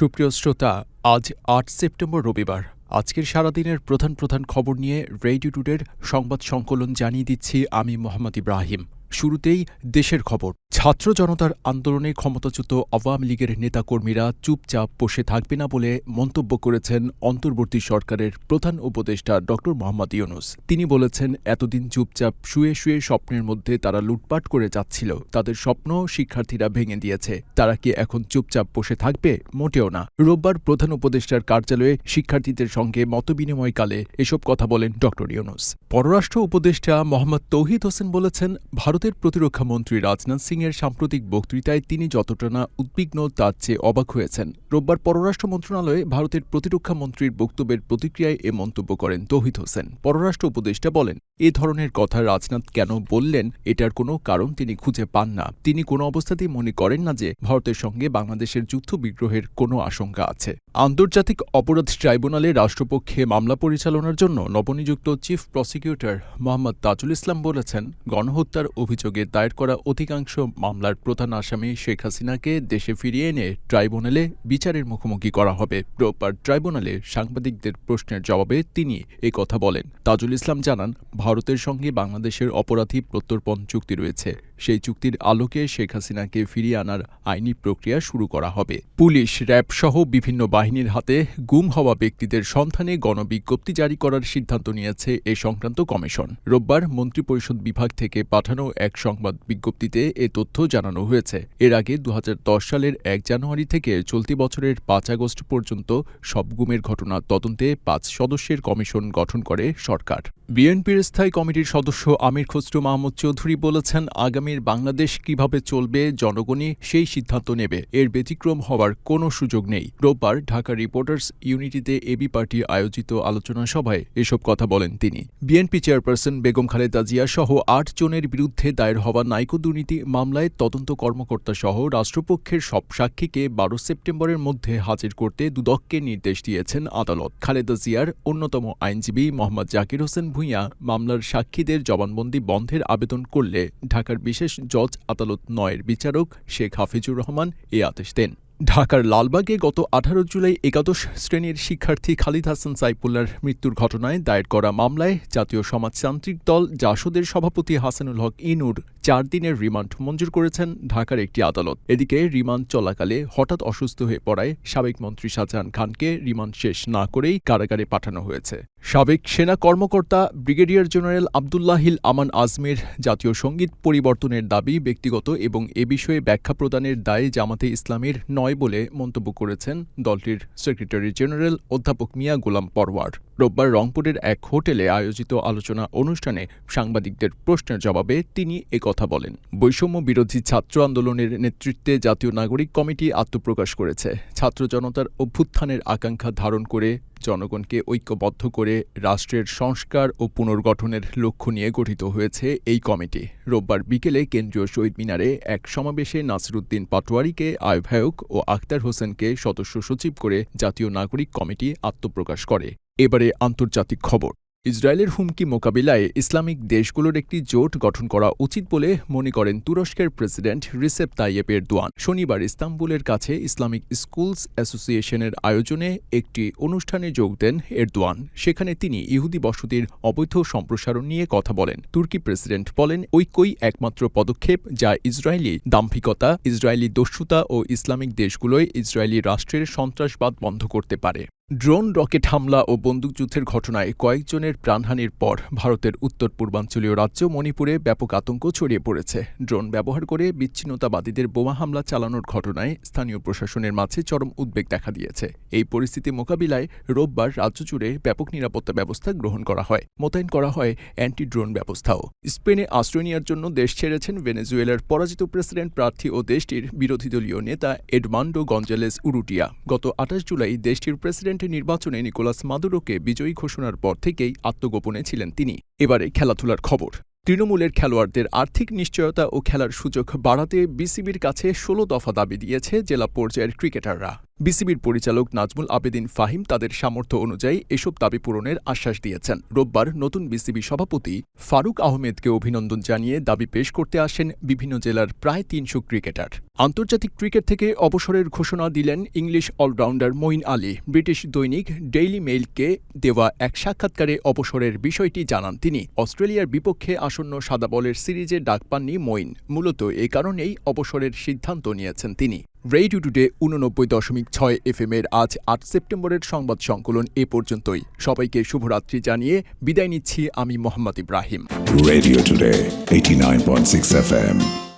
সুপ্রিয় শ্রোতা, আজ আট সেপ্টেম্বর রবিবার। আজকের সারাদিনের প্রধান প্রধান খবর নিয়ে রেডিও টুডের সংবাদ সংকলন জানিয়ে দিচ্ছি আমি মোহাম্মদ ইব্রাহিম। শুরুতেই দেশের খবর। ছাত্র জনতার আন্দোলনে ক্ষমতাচ্যুত আওয়ামী লীগের নেতাকর্মীরা চুপচাপ বসে থাকবে না বলে মন্তব্য করেছেন অন্তর্বর্তী সরকারের প্রধান উপদেষ্টা ড মোহাম্মদ ইউনুস। তিনি বলেছেন, এতদিন চুপচাপ শুয়ে শুয়ে স্বপ্নের মধ্যে তারা লুটপাট করে যাচ্ছিল। তাদের স্বপ্ন শিক্ষার্থীরা ভেঙে দিয়েছে। তারা কি এখন চুপচাপ বসে থাকবে? মোটেও না। রোববার প্রধান উপদেষ্টার কার্যালয়ে শিক্ষার্থীদের সঙ্গে মতবিনিময়কালে এসব কথা বলেন ড ইউনুস। পররাষ্ট্র উপদেষ্টা মোহাম্মদ তৌহিদ হোসেন বলেছেন, ভারতের প্রতিরক্ষা মন্ত্রী রাজনাথ সিং এর সাম্প্রতিক বক্তৃতায় তিনি যতটা না উদ্বিগ্ন তার চেয়ে অবাক হয়েছেন। রোববার পররাষ্ট্র মন্ত্রণালয়ে ভারতের প্রতিরক্ষা মন্ত্রীর বক্তব্যের প্রতিক্রিয়ায় এ মন্তব্য করেন তৌহিদ হোসেন। পররাষ্ট্র উপদেষ্টা বলেন এ ধরনের কথা রাজনাথ কেন বললেন এটার কোনো কারণ তিনি খুঁজে পান না। তিনি কোনো অবস্থাতেই মনে করেন না যে ভারতের সঙ্গে বাংলাদেশের যুদ্ধ বিগ্রহের কোনো আশঙ্কা আছে। আন্তর্জাতিক অপরাধ ট্রাইব্যুনালে রাষ্ট্রপক্ষে মামলা পরিচালনার জন্য নবনিযুক্ত চিফ প্রসিকিউটর মোহাম্মদ তাজুল ইসলাম বলেছেন, গণহত্যার অভিযোগে দায়ের করা অধিকাংশ মামলার প্রধান আসামি শেখ হাসিনাকে দেশে ফিরিয়ে এনে ট্রাইব্যুনালে বিচারের মুখোমুখি করা হবে। রোববার ট্রাইব্যুনালে সাংবাদিকদের প্রশ্নের জবাবে তিনি কথা বলেন। তাজুল ইসলাম জানান ভারতের সঙ্গে বাংলাদেশের অপরাধী প্রত্যর্পণ চুক্তি রয়েছে। সেই চুক্তির আলোকে শেখ হাসিনাকে ফিরিয়ে আনার আইনি প্রক্রিয়া শুরু করা হবে। পুলিশ, র্যাব সহ বিভিন্ন বাহিনীর হাতে গুম হওয়া ব্যক্তিদের সন্ধানে গণবিজ্ঞপ্তি জারি করার সিদ্ধান্ত নিয়েছে এ সংক্রান্ত কমিশন। রোববার মন্ত্রিপরিষদ বিভাগ থেকে পাঠানো এক সংবাদ বিজ্ঞপ্তিতে এ তথ্য জানানো হয়েছে। এর আগে দু হাজার দশ সালের এক জানুয়ারি থেকে চলতি বছরের পাঁচ আগস্ট পর্যন্ত সব গুমের ঘটনা তদন্তে পাঁচ সদস্যের কমিশন গঠন করে সরকার। বিএনপির স্থায়ী কমিটির সদস্য আমির খসরু মাহমুদ চৌধুরী বলেছেন, আগামীর বাংলাদেশ কীভাবে চলবে, জনগণই সেই সিদ্ধান্ত নেবে। এর ব্যতিক্রম হওয়ার কোনো সুযোগ নেই। রোববার ঢাকা রিপোর্টার্স ইউনিটিতে এবি পার্টি আয়োজিত আলোচনা সভায় এসব কথা বলেন তিনি। বিএনপি চেয়ারপারসন বেগম খালেদা জিয়া সহ আট জনের বিরুদ্ধে দায়ের হওয়া নাইকো দুর্নীতি মামলায় তদন্ত কর্মকর্তা সহ রাষ্ট্রপক্ষের সব সাক্ষীকে বারো সেপ্টেম্বরের মধ্যে হাজির করতে দুদককে নির্দেশ দিয়েছেন আদালত। খালেদা জিয়ার অন্যতম আইনজীবী মোহাম্মদ জাকির হোসেন ভূঁইয়া মামলার সাক্ষীদের জবানবন্দি বন্ধের আবেদন করলে ঢাকার বিশেষ জজ আদালত নয়ের বিচারক শেখ হাফিজুর রহমান এ আদেশ দেন। ঢাকার লালবাগে গত আঠারো জুলাই একাদশ শ্রেণির শিক্ষার্থী খালিদ হাসান সাইফুল্লার মৃত্যুর ঘটনায় দায়ের করা মামলায় জাতীয় সমাজতান্ত্রিক দল জাসদের সভাপতি হাসানুল হক ইনুর চার দিনের রিমান্ড মঞ্জুর করেছেন ঢাকার একটি আদালত। এদিকে রিমান্ড চলাকালে হঠাৎ অসুস্থ হয়ে পড়ায় সাবেক মন্ত্রী শাহজাহান খানকে রিমান্ড শেষ না করেই কারাগারে পাঠানো হয়েছে। সাবেক সেনা কর্মকর্তা ব্রিগেডিয়ার জেনারেল আবদুল্লাহিল আমান আজমের জাতীয় সংগীত পরিবর্তনের দাবি ব্যক্তিগত এবং এ বিষয়ে ব্যাখ্যা প্রদানের দায়ে জামাতে ইসলামের নয় বলে মন্তব্য করেছেন দলটির সেক্রেটারি জেনারেল অধ্যাপক মিয়া গোলাম পরওয়ার। রোববার রংপুরের এক হোটেলে আয়োজিত আলোচনা অনুষ্ঠানে সাংবাদিকদের প্রশ্নের জবাবে তিনি কথা বলেন। বৈষম্য বিরোধী ছাত্র আন্দোলনের নেতৃত্বে জাতীয় নাগরিক কমিটি আত্মপ্রকাশ করেছে। ছাত্র জনতার অভ্যুত্থানের আকাঙ্ক্ষা ধারণ করে জনগণকে ঐক্যবদ্ধ করে রাষ্ট্রের সংস্কার ও পুনর্গঠনের লক্ষ্য নিয়ে গঠিত হয়েছে এই কমিটি। রোববার বিকেলে কেন্দ্রীয় শহীদ মিনারে এক সমাবেশে নাসিরুদ্দিন পাটোয়ারিকে আহ্বায়ক ও আখতার হোসেনকে সদস্য সচিব করে জাতীয় নাগরিক কমিটি আত্মপ্রকাশ করে। এবারে আন্তর্জাতিক খবর। ইসরায়েলের হুমকি মোকাবিলায় ইসলামিক দেশগুলোর একটি জোট গঠন করা উচিত বলে মনে করেন তুরস্কের প্রেসিডেন্ট রিসেপ তাইয়েপ এরদোয়ান। শনিবার ইস্তাম্বুলের কাছে ইসলামিক স্কুলস অ্যাসোসিয়েশনের আয়োজনে একটি অনুষ্ঠানে যোগ দেন এরদোয়ান। সেখানে তিনি ইহুদি বসতির অবৈধ সম্প্রসারণ নিয়ে কথা বলেন। তুর্কি প্রেসিডেন্ট বলেন, ঐক্যই একমাত্র পদক্ষেপ যা ইসরায়েলি দাম্ভিকতা, ইসরায়েলি দস্যুতা ও ইসলামিক দেশগুলোয় ইসরায়েলি রাষ্ট্রের সন্ত্রাসবাদ বন্ধ করতে পারে। ড্রোন, রকেট হামলা ও বন্দুকযুদ্ধের ঘটনায় কয়েকজনের প্রাণহানির পর ভারতের উত্তর পূর্বাঞ্চলীয় রাজ্য মণিপুরে ব্যাপক আতঙ্ক ছড়িয়ে পড়েছে। ড্রোন ব্যবহার করে বিচ্ছিন্নতাবাদীদের বোমা হামলা চালানোর ঘটনায় স্থানীয় প্রশাসনের মাঝে চরম উদ্বেগ দেখা দিয়েছে। এই পরিস্থিতি মোকাবিলায় রোববার রাজ্য জুড়ে ব্যাপক নিরাপত্তা ব্যবস্থা গ্রহণ করা হয়। মোতায়েন করা হয় অ্যান্টি ড্রোন ব্যবস্থাও। স্পেনে আশ্রয় নেওয়ার জন্য দেশ ছেড়েছেন ভেনেজুয়েলার পরাজিত প্রেসিডেন্ট প্রার্থী ও দেশটির বিরোধী দলীয় নেতা এডমান্ডো গঞ্জেলেস উরুটিয়া। গত আঠাশ জুলাই দেশটির প্রেসিডেন্ট প্রেসিডেন্ট নির্বাচনে নিকোলাস মাদুরোকে বিজয়ী ঘোষণার পর থেকেই আত্মগোপনে ছিলেন তিনি। এবারে খেলাধুলার খবর। তৃণমূলের খেলোয়াড়দের আর্থিক নিশ্চয়তা ও খেলার সুযোগ বাড়াতে বিসিবির কাছে ষোলো দফা দাবি দিয়েছে জেলা পর্যায়ের ক্রিকেটাররা। বিসিবির পরিচালক নাজমুল আবেদিন ফাহিম তাদের সামর্থ্য অনুযায়ী এসব দাবি পূরণের আশ্বাস দিয়েছেন। রোববার নতুন বিসিবি সভাপতি ফারুক আহমেদকে অভিনন্দন জানিয়ে দাবি পেশ করতে আসেন বিভিন্ন জেলার প্রায় তিনশো ক্রিকেটার। আন্তর্জাতিক ক্রিকেট থেকে অবসরের ঘোষণা দিলেন English allrounder Moeen Ali. British দৈনিক ডেইলি মেইলকে দেওয়া এক সাক্ষাৎকারে অবসরের বিষয়টি জানান তিনি। অস্ট্রেলিয়ার বিপক্ষে আসন্ন সাদা বলের সিরিজে ডাক পাননি মঈন। মূলত এ কারণেই অবসরের সিদ্ধান্ত নিয়েছেন তিনি। রেডিও টুডে উননব্বই দশমিক ছয় এফএম এর আজ আট সেপ্টেম্বরের সংবাদ সংকলন এ পর্যন্তই সবাইকে শুভরাত্রি জানিয়ে বিদায় নিচ্ছি আমি Mohammad Ibrahim Radio Today, 89.6 FM.